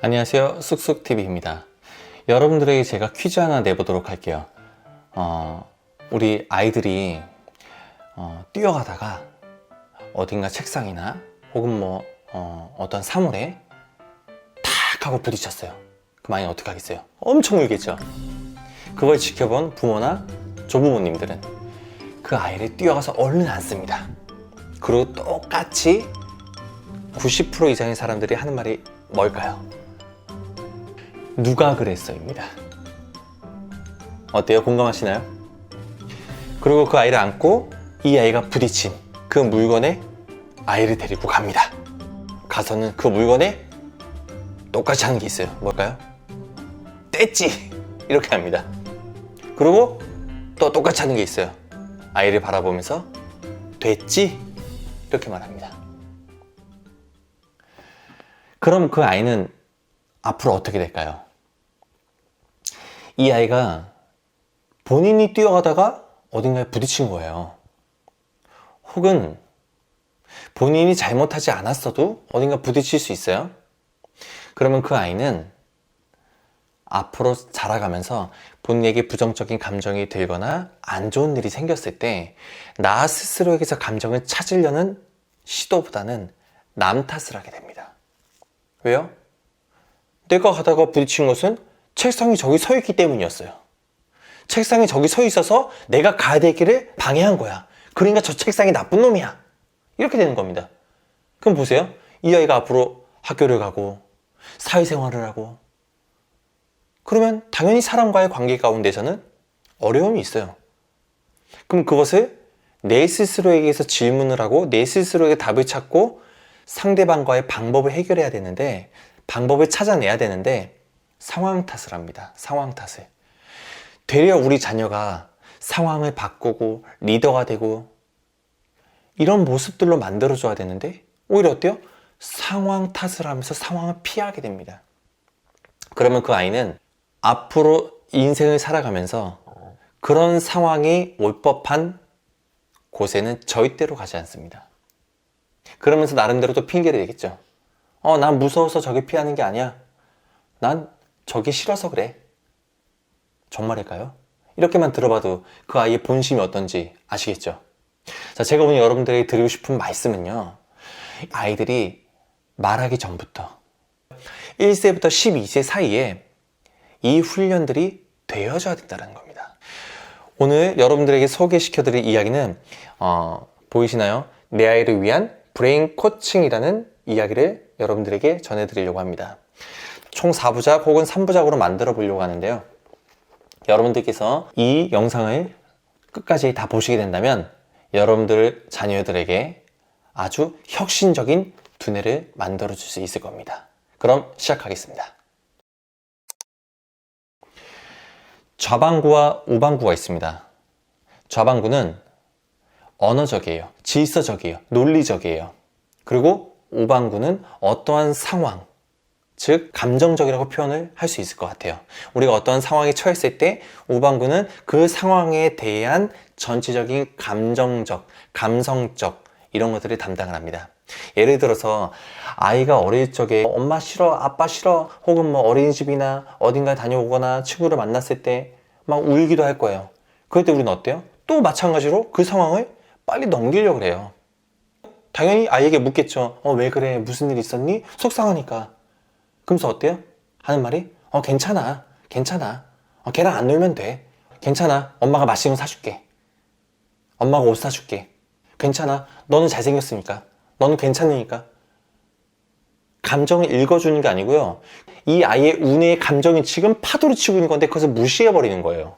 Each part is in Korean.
안녕하세요. 쑥쑥TV입니다. 여러분들에게 제가 퀴즈 하나 내보도록 할게요. 어, 우리 아이들이 어, 뛰어가다가 어딘가 책상이나 혹은 뭐 어, 떤 사물에 탁 하고 부딪혔어요. 그럼 아이는 어떻게 하겠어요? 엄청 울겠죠? 그걸 지켜본 부모나 조부모님들은 그 아이를 뛰어가서 얼른 안습니다. 그리고 똑같이 90% 이상의 사람들이 하는 말이 뭘까요? 누가 그랬어입니다. 어때요? 공감하시나요? 그리고 그 아이를 안고 이 아이가 부딪힌 그 물건에 아이를 데리고 갑니다. 가서는 그 물건에 똑같이 하는 게 있어요. 뭘까요? 뗐지! 이렇게 합니다. 그리고 또 똑같이 하는 게 있어요. 아이를 바라보면서 됐지? 이렇게 말합니다. 그럼 그 아이는 앞으로 어떻게 될까요? 이 아이가 본인이 뛰어가다가 어딘가에 부딪힌 거예요. 혹은 본인이 잘못하지 않았어도 어딘가 부딪힐 수 있어요. 그러면 그 아이는 앞으로 자라가면서 본인에게 부정적인 감정이 들거나 안 좋은 일이 생겼을 때 나 스스로에게서 감정을 찾으려는 시도보다는 남 탓을 하게 됩니다. 왜요? 내가 가다가 부딪힌 것은 책상이 저기 서 있기 때문이었어요. 책상이 저기 서 있어서 내가 가야 될 길을 방해한 거야. 그러니까 저 책상이 나쁜 놈이야. 이렇게 되는 겁니다. 그럼 보세요. 이 아이가 앞으로 학교를 가고 사회생활을 하고 그러면 당연히 사람과의 관계 가운데서는 어려움이 있어요. 그럼 그것을 내 스스로에게서 질문을 하고 내 스스로에게 답을 찾고 상대방과의 방법을 해결해야 되는데 방법을 찾아내야 되는데 상황 탓을 합니다. 상황 탓을. 되려 우리 자녀가 상황을 바꾸고 리더가 되고 이런 모습들로 만들어줘야 되는데 오히려 어때요? 상황 탓을 하면서 상황을 피하게 됩니다. 그러면 그 아이는 앞으로 인생을 살아가면서 그런 상황이 올 법한 곳에는 절대로 가지 않습니다. 그러면서 나름대로 또 핑계를 대겠죠. 어, 난 무서워서 저게 피하는 게 아니야. 난 저게 싫어서 그래. 정말일까요? 이렇게만 들어봐도 그 아이의 본심이 어떤지 아시겠죠? 자, 제가 오늘 여러분들에게 드리고 싶은 말씀은요. 아이들이 말하기 전부터 1세부터 12세 사이에 이 훈련들이 되어져야 된다는 겁니다. 오늘 여러분들에게 소개시켜드릴 이야기는 어, 보이시나요? 내 아이를 위한 브레인 코칭이라는 이야기를 여러분들에게 전해드리려고 합니다. 총 4부작 혹은 3부작으로 만들어 보려고 하는데요. 여러분들께서 이 영상을 끝까지 다 보시게 된다면 여러분들 자녀들에게 아주 혁신적인 두뇌를 만들어 줄 수 있을 겁니다. 그럼 시작하겠습니다. 좌방구와 우방구가 있습니다. 좌방구는 언어적이에요. 질서적이에요. 논리적이에요. 그리고 우방구는 어떠한 상황, 즉 감정적이라고 표현을 할 수 있을 것 같아요. 우리가 어떠한 상황에 처했을 때 우방구는 그 상황에 대한 전체적인 감정적, 감성적 이런 것들을 담당을 합니다. 예를 들어서 아이가 어릴 적에 엄마 싫어, 아빠 싫어, 혹은 뭐 어린이집이나 어딘가 다녀오거나 친구를 만났을 때 막 울기도 할 거예요. 그럴 때 우리는 어때요? 또 마찬가지로 그 상황을 빨리 넘기려고 그래요. 당연히 아이에게 묻겠죠. 어, 왜 그래? 무슨 일 있었니? 속상하니까. 그러면서 어때요? 하는 말이, 어, 괜찮아. 괜찮아. 어, 걔랑 안 놀면 돼. 괜찮아. 엄마가 맛있는 거 사줄게. 엄마가 옷 사줄게. 괜찮아. 너는 잘생겼으니까. 너는 괜찮으니까. 감정을 읽어주는 게 아니고요. 이 아이의 운의 감정이 지금 파도를 치고 있는 건데 그것을 무시해버리는 거예요.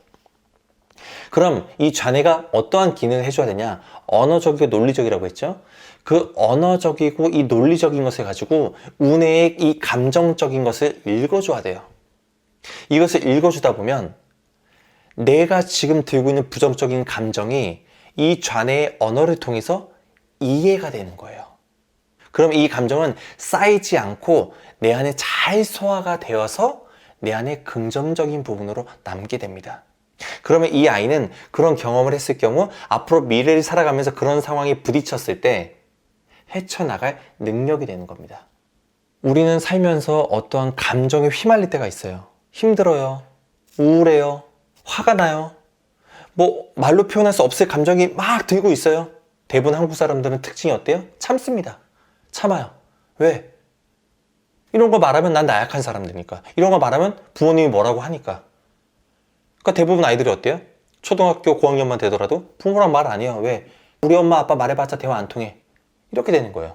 그럼 이 좌뇌가 어떠한 기능을 해줘야 되냐? 언어적이고 논리적이라고 했죠? 그 언어적이고 이 논리적인 것을 가지고 운의 이 감정적인 것을 읽어줘야 돼요. 이것을 읽어주다 보면 내가 지금 들고 있는 부정적인 감정이 이 좌뇌의 언어를 통해서 이해가 되는 거예요. 그럼 이 감정은 쌓이지 않고 내 안에 잘 소화가 되어서 내 안에 긍정적인 부분으로 남게 됩니다. 그러면 이 아이는 그런 경험을 했을 경우 앞으로 미래를 살아가면서 그런 상황에 부딪혔을 때 헤쳐나갈 능력이 되는 겁니다. 우리는 살면서 어떠한 감정에 휘말릴 때가 있어요. 힘들어요. 우울해요. 화가 나요. 뭐 말로 표현할 수 없을 감정이 막 들고 있어요. 대부분 한국 사람들은 특징이 어때요? 참습니다. 참아요. 왜? 이런 거 말하면 난 나약한 사람들이니까. 이런 거 말하면 부모님이 뭐라고 하니까. 그러니까 대부분 아이들이 어때요? 초등학교 고학년만 되더라도 부모랑 말안 해요. 왜? 우리 엄마 아빠 말해봤자 대화 안 통해. 이렇게 되는 거예요.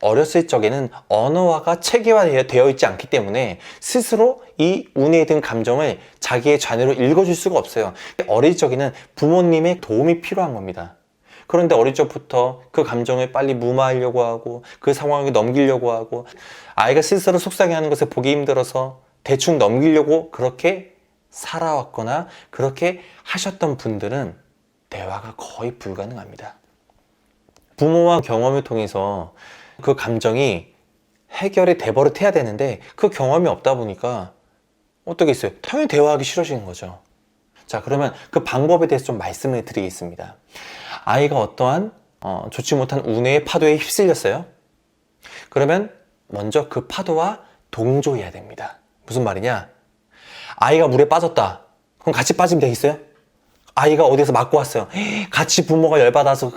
어렸을 적에는 언어화가 체계화되어 있지 않기 때문에 스스로 이 운에 든 감정을 자기의 자녀로 읽어줄 수가 없어요. 어릴 적에는 부모님의 도움이 필요한 겁니다. 그런데 어릴 적부터 그 감정을 빨리 무마하려고 하고 그 상황을 넘기려고 하고 아이가 스스로 속상해하는 것을 보기 힘들어서 대충 넘기려고 그렇게 살아왔거나 그렇게 하셨던 분들은 대화가 거의 불가능합니다. 부모와 경험을 통해서 그 감정이 해결이 돼버릇해야 되는데 그 경험이 없다 보니까 어떻게 있어요? 당연히 대화하기 싫어지는 거죠. 자, 그러면 그 방법에 대해서 좀 말씀을 드리겠습니다. 아이가 어떠한 어, 좋지 못한 운해의 파도에 휩쓸렸어요. 그러면 먼저 그 파도와 동조해야 됩니다. 무슨 말이냐? 아이가 물에 빠졌다. 그럼 같이 빠지면 되겠어요? 아이가 어디서 맞고 왔어요. 같이 부모가 열받아서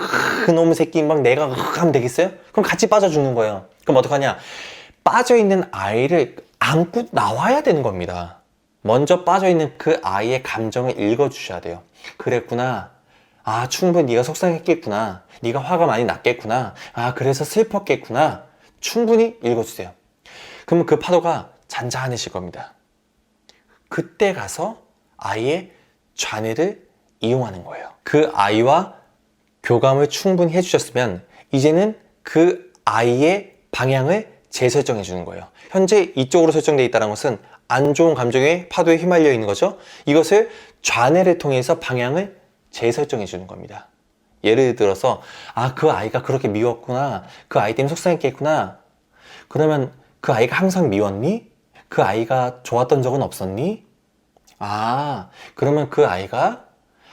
그놈의 새끼 막 내가 하면 되겠어요? 그럼 같이 빠져 죽는 거예요. 그럼 어떡하냐? 빠져 있는 아이를 안고 나와야 되는 겁니다. 먼저 빠져 있는 그 아이의 감정을 읽어 주셔야 돼요. 그랬구나. 아, 충분히 네가 속상했겠구나. 네가 화가 많이 났겠구나. 아, 그래서 슬펐겠구나. 충분히 읽어 주세요. 그러면 그 파도가 잔잔해질 겁니다. 그때 가서 아이의 좌뇌를 이용하는 거예요. 그 아이와 교감을 충분히 해주셨으면 이제는 그 아이의 방향을 재설정해 주는 거예요. 현재 이쪽으로 설정되어 있다는 것은 안 좋은 감정의 파도에 휘말려 있는 거죠. 이것을 좌뇌를 통해서 방향을 재설정해 주는 겁니다. 예를 들어서 아 그 아이가 그렇게 미웠구나 그 아이 때문에 속상했겠구나 그러면 그 아이가 항상 미웠니? 그 아이가 좋았던 적은 없었니? 아 그러면 그 아이가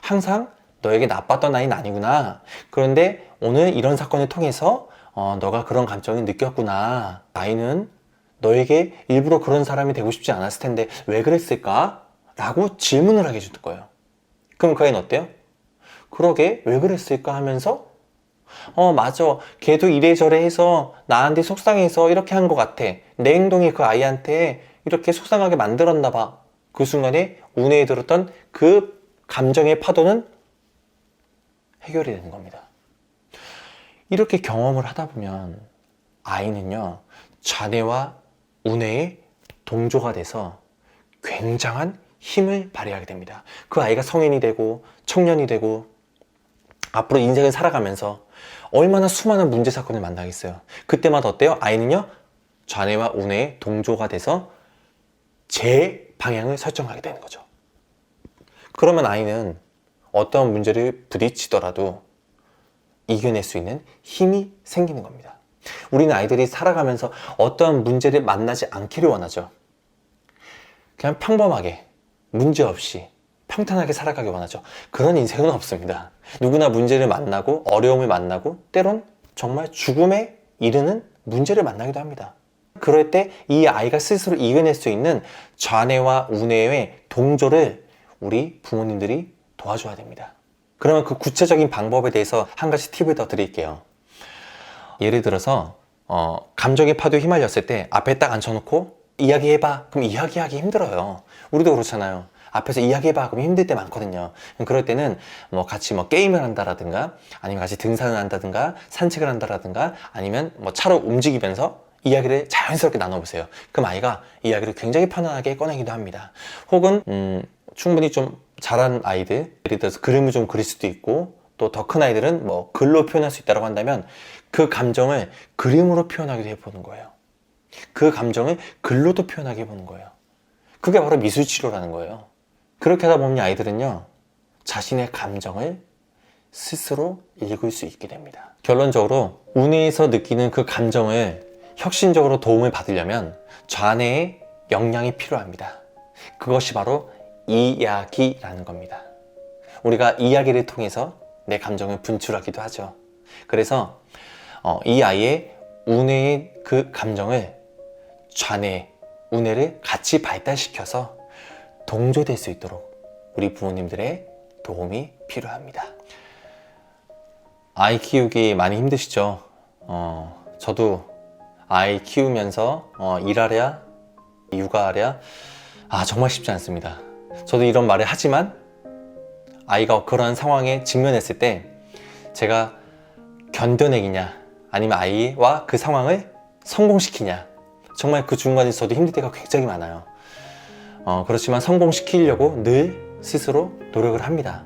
항상 너에게 나빴던 아이는 아니구나. 그런데 오늘 이런 사건을 통해서 어, 너가 그런 감정을 느꼈구나. 아이는 너에게 일부러 그런 사람이 되고 싶지 않았을 텐데 왜 그랬을까? 라고 질문을 하게 해줄 거예요. 그럼 그 아이는 어때요? 그러게 왜 그랬을까 하면서 어 맞아 걔도 이래저래 해서 나한테 속상해서 이렇게 한 것 같아 내 행동이 그 아이한테 이렇게 속상하게 만들었나 봐그 순간에 운에 들었던 그 감정의 파도는 해결이 되는 겁니다. 이렇게 경험을 하다 보면 아이는요, 좌뇌와 우뇌의 동조가 돼서 굉장한 힘을 발휘하게 됩니다. 그 아이가 성인이 되고 청년이 되고 앞으로 인생을 살아가면서 얼마나 수많은 문제 사건을 만나겠어요. 그때마다 어때요? 아이는요, 좌뇌와 우뇌의 동조가 돼서 제 방향을 설정하게 되는 거죠. 그러면 아이는 어떠한 문제를 부딪히더라도 이겨낼 수 있는 힘이 생기는 겁니다. 우리는 아이들이 살아가면서 어떠한 문제를 만나지 않기를 원하죠. 그냥 평범하게, 문제 없이, 평탄하게 살아가기 원하죠. 그런 인생은 없습니다. 누구나 문제를 만나고, 어려움을 만나고, 때론 정말 죽음에 이르는 문제를 만나기도 합니다. 그럴 때 이 아이가 스스로 이겨낼 수 있는 좌뇌와 우뇌의 동조를 우리 부모님들이 도와줘야 됩니다. 그러면 그 구체적인 방법에 대해서 한 가지 팁을 더 드릴게요. 예를 들어서 어, 감정의 파도에 휘말렸을 때 앞에 딱 앉혀놓고 이야기해봐. 그럼 이야기하기 힘들어요. 우리도 그렇잖아요. 앞에서 이야기해봐. 그럼 힘들 때 많거든요. 그럴 때는 뭐 같이 뭐 게임을 한다라든가 아니면 같이 등산을 한다든가 산책을 한다라든가 아니면 뭐 차로 움직이면서 이야기를 자연스럽게 나눠보세요. 그럼 아이가 이야기를 굉장히 편안하게 꺼내기도 합니다. 혹은 음, 충분히 좀 잘한 아이들, 예를 들어서 그림을 좀 그릴 수도 있고 또 더 큰 아이들은 뭐 글로 표현할 수 있다고 한다면 그 감정을 그림으로 표현하기도 해보는 거예요. 그 감정을 글로도 표현하게 해보는 거예요. 그게 바로 미술 치료라는 거예요. 그렇게 하다 보면 아이들은요, 자신의 감정을 스스로 읽을 수 있게 됩니다. 결론적으로 운에서 느끼는 그 감정을 혁신적으로 도움을 받으려면 좌뇌의 역량이 필요합니다. 그것이 바로 이야기라는 겁니다. 우리가 이야기를 통해서 내 감정을 분출하기도 하죠. 그래서 어, 이 아이의 운해의 그 감정을 좌뇌, 우뇌를 같이 발달시켜서 동조될 수 있도록 우리 부모님들의 도움이 필요합니다. 아이 키우기 많이 힘드시죠? 어, 저도 아이 키우면서 어, 일하랴, 육아하랴, 아, 정말 쉽지 않습니다. 저도 이런 말을 하지만 아이가 그런 상황에 직면했을 때 제가 견뎌내기냐 아니면 아이와 그 상황을 성공시키냐 정말 그 중간에 저도 힘들 때가 굉장히 많아요. 어, 그렇지만 성공시키려고 늘 스스로 노력을 합니다.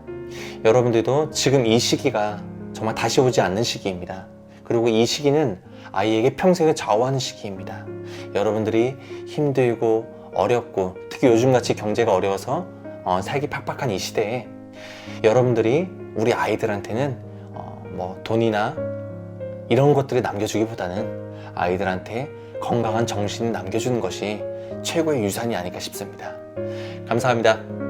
여러분들도 지금 이 시기가 정말 다시 오지 않는 시기입니다. 그리고 이 시기는 아이에게 평생을 좌우하는 시기입니다. 여러분들이 힘들고 어렵고 특히 요즘같이 경제가 어려워서 어, 살기 팍팍한 이 시대에 여러분들이 우리 아이들한테는 어, 뭐 돈이나 이런 것들을 남겨주기보다는 아이들한테 건강한 정신을 남겨주는 것이 최고의 유산이 아닐까 싶습니다. 감사합니다.